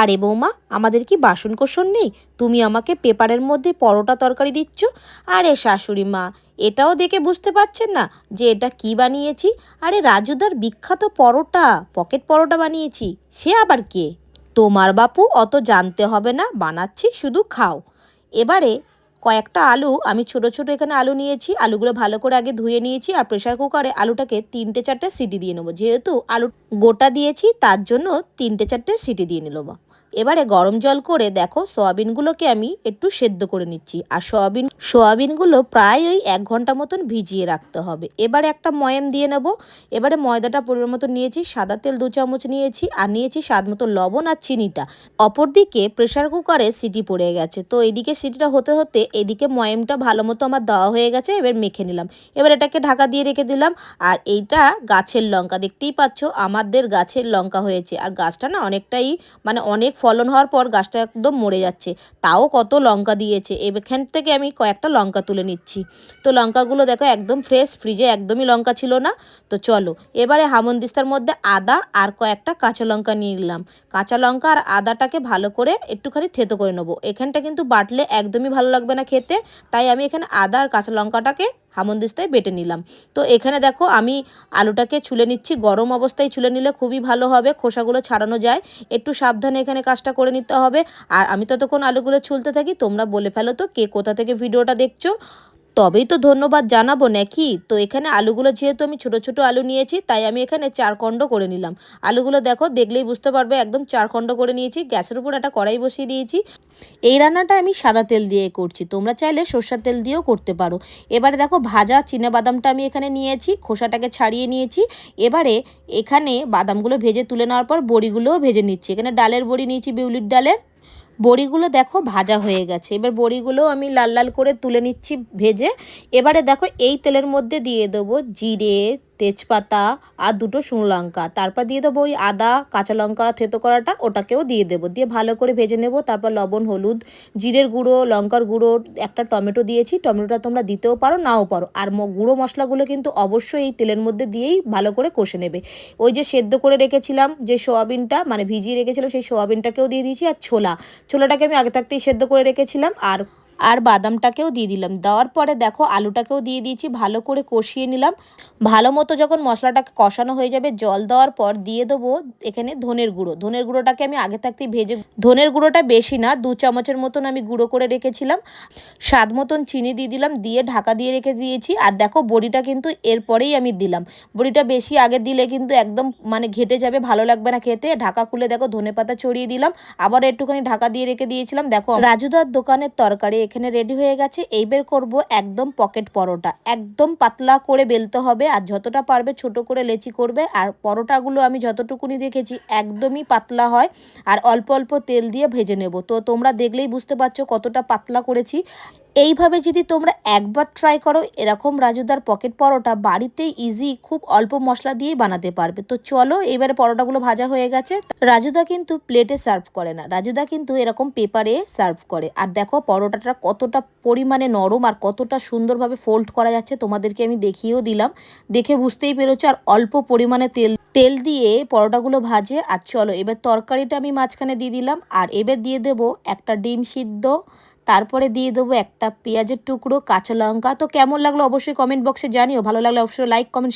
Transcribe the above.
আরে বৌমা, আমাদের কি বাসন কোসন নেই? তুমি আমাকে পেপারের মধ্যে পরোটা তরকারি দিচ্ছ? আরে শাশুড়ি মা, এটাও দেখে বুঝতে পারছেন না যে এটা কি বানিয়েছি? আরে রাজুদার বিখ্যাত পরোটা, পকেট পরোটা বানিয়েছি, সে আবার কে? তোমার বাপু অত জানতে হবে না, বানাচ্ছি শুধু খাও। এবারে কয়েকটা আলু, আমি ছোট ছোট এখানে আলু নিয়েছি, আলুগুলো ভালো করে আগে ধুয়ে নিয়েছি আর প্রেশার কুকারে আলুটাকে তিনটে চারটে সিটি দিয়ে নেব। যেহেতু আলু গোটা দিয়েছি, তার জন্য তিনটে চারটে সিটি দিয়ে নিলাম এবারে গরম জল করে দেখো সোয়াবিনগুলোকে আমি একটু সেদ্ধ করে নিচ্ছি। আর সোয়াবিন সোয়াবিনগুলো প্রায় ওই এক ঘণ্টা মতন ভিজিয়ে রাখতে হবে। এবারে একটা ময়াম দিয়ে নেব। এবারে ময়দাটা পরিমাণ মতো নিয়েছি, সাদা তেল দু চামচ নিয়েছি, আর নিয়েছি স্বাদ মতো লবণ আর চিনিটা। অপরদিকে প্রেশার কুকারে সিটি পড়ে গেছে। তো এদিকে সিটিটা হতে হতে এদিকে ময়ামটা ভালো মতো আমার দেওয়া হয়ে গেছে, এবার মেখে নিলাম। এবার এটাকে ঢাকা দিয়ে রেখে দিলাম। আর এইটা গাছের লঙ্কা, দেখতেই পাচ্ছ, আমাদের গাছের লঙ্কা হয়েছে। আর গাছটা না অনেকটাই মানে অনেক ফলন হওয়ার পর গাছটা একদম মরে যাচ্ছে। তাও কত লঙ্কা দিয়েছে। এখান থেকে আমি কয়েকটা লঙ্কা তুলে নিচ্ছি। তো লঙ্কাগুলো দেখো একদম ফ্রেশ ফ্রিজে একদমই লঙ্কা ছিল না। তো চলো, এবারে হামনদিস্তার মধ্যে আদা আর কয়েকটা কাঁচা লঙ্কা নিয়ে নিলাম। কাঁচা লঙ্কা আর আদাটাকে ভালো করে একটুখানি থেতো করে নেব। এখানটা কিন্তু বাটলে একদমই ভালো লাগবে না খেতে। তাই আমি এখানে আদা আর কাঁচা লঙ্কাটাকে হামনদিস্তায় বেটে নিলাম। তো এখানে দেখো আমি আলুটাকে ছুলে নিচ্ছি, গরম অবস্থায় ছুলে নিলে খুবই ভালো হবে, খোসাগুলো ছাড়ানো যায়, একটু সাবধানে এখানে কাজটা করে নিতে হবে। আর আমি ততক্ষণ আলুগুলো ছুলতে থাকি, তোমরা বলে ফেলো তো কে কোথা থেকে ভিডিওটা দেখছ। তবেই তো ধন্যবাদ জানাব নাকি? তো এখানে আলুগুলো যেহেতু আমি ছোট ছোট আলু নিয়েছি, তাই আমি এখানে চার খণ্ড করে নিলাম। আলুগুলো দেখো, দেখলেই বুঝতে পারবে, একদম চার খণ্ড করে নিয়েছি। গ্যাসের উপর একটা কড়াই বসিয়ে দিয়েছি। এই রান্নাটা আমি সাদা তেল দিয়ে করছি। তোমরা চাইলে সর্ষার তেল দিয়েও করতে পারো। এবারে দেখো, ভাজা বাদামটা আমি এখানে নিয়েছি, খোসাটাকে ছাড়িয়ে নিয়েছি। এবারে এখানে বাদামগুলো ভেজে তুলে নেওয়ার পর বড়িগুলোও ভেজে নিচ্ছি। এখানে ডালের বড়ি নিয়েছি, বিউলির ডালের। বড়িগুলো দেখো ভাজা হয়ে গেছে। এবার বড়িগুলো আমি লাল লাল করে তুলে নিচ্ছি ভেজে। এবারে দেখো এই তেলের মধ্যে দিয়ে দেবো জিরে তেজপাতা আর দুটো শুকনো লঙ্কা। তারপর দিয়ে দেবো ওই আদা, কাঁচা লঙ্কা থেতো করাটা, ওটাকেও দিয়ে দেবো। দিয়ে ভালো করে ভেজে নেব। তারপর লবণ, হলুদ, জিরের গুঁড়ো, লঙ্কার গুঁড়ো, একটা টমেটো দিয়েছি। টমেটোটা তোমরা দিতেও পারো, নাও পারো। আর গুঁড়ো মশলাগুলো কিন্তু অবশ্যই এই তেলের মধ্যে দিয়েই ভালো করে কষে নেবে। ওই যে সেদ্ধ করে রেখেছিলাম যে সোয়াবিনটা মানে ভিজিয়ে রেখেছিলাম সেই সোয়াবিনটাকেও দিয়ে দিয়েছি আর ছোলা। ছোলাটাকে আমি আগে থাকতেই সেদ্ধ করে রেখেছিলাম। আর আর বাদামটাকেও দিয়ে দিলাম। দেওয়ার পরে দেখো আলুটাকেও দিয়ে দিয়েছি, ভালো করে কষিয়ে নিলাম। ভালো মতো যখন মশলাটাকে কষানো হয়ে যাবে, জল দেওয়ার পর দিয়ে দেবো এখানে ধনের গুঁড়ো। ধনের গুঁড়োটাকে আমি আগে থাকতেই ভেজে ধনের গুঁড়োটা বেশি না, দু চামচের মতন আমি গুঁড়ো করে রেখেছিলাম। স্বাদ মতন চিনি দিয়ে দিলাম, দিয়ে ঢাকা দিয়ে রেখে দিয়েছি। আর দেখো বড়িটা কিন্তু এরপরেই আমি দিলাম। বড়িটা বেশি আগে দিলে কিন্তু একদম মানে ঘেটে যাবে, ভালো লাগবে না খেতে। ঢাকা খুলে দেখো ধনে পাতা ছড়িয়ে দিলাম। আবার একটুখানি ঢাকা দিয়ে রেখে দিয়েছিলাম। দেখো, রাজুদার দোকানের তরকারি এখানে রেডি হয়ে গেছে। এইবার করব একদম পকেট পরোটা। একদম পাতলা করে বেলতে হবে আর যতটা পারবে ছোট করে লেচি করবে। আর পরোটাগুলো আমি যতটুকুনি দেখেছি একদমই পাতলা হয় আর অল্প অল্প তেল দিয়ে ভেজে নেব। তো তোমরা দেখলেই বুঝতে পারছ কতটা পাতলা করেছি। এইভাবে যদি তোমরা একবার ট্রাই করো, এরকম রাজুদার পকেট পরোটা বাড়িতেই ইজি খুব অল্প মশলা দিয়েই বানাতে পারবে। তো চলো এবারে পরোটাগুলো ভাজা হয়ে গেছে। রাজুদা কিন্তু প্লেটে সার্ভ করে না। রাজুদা কিন্তু এরকম পেপারে সার্ভ করে। আর দেখো পরোটাটা কতটা পরিমাণে নরম আর কতটা সুন্দরভাবে ফোল্ড করা যাচ্ছে তোমাদেরকে আমি দেখিয়েও দিলাম। দেখে বুঝতেই পেরেছ, আর অল্প পরিমাণে তেল তেল দিয়ে পরোটাগুলো ভাজে, আর চলো এবার তরকারিটা আমি মাঝখানে দিয়ে দিলাম, আর এবার দিয়ে দেবো একটা ডিম সিদ্ধ, তারপরে দিয়ে দেবো একটা পেঁয়াজের টুকরো, কাঁচা লঙ্কা। তো কেমন লাগল অবশ্যই কমেন্ট বক্সে জানিও, ভালো লাগলে অবশ্যই লাইক কমেন্ট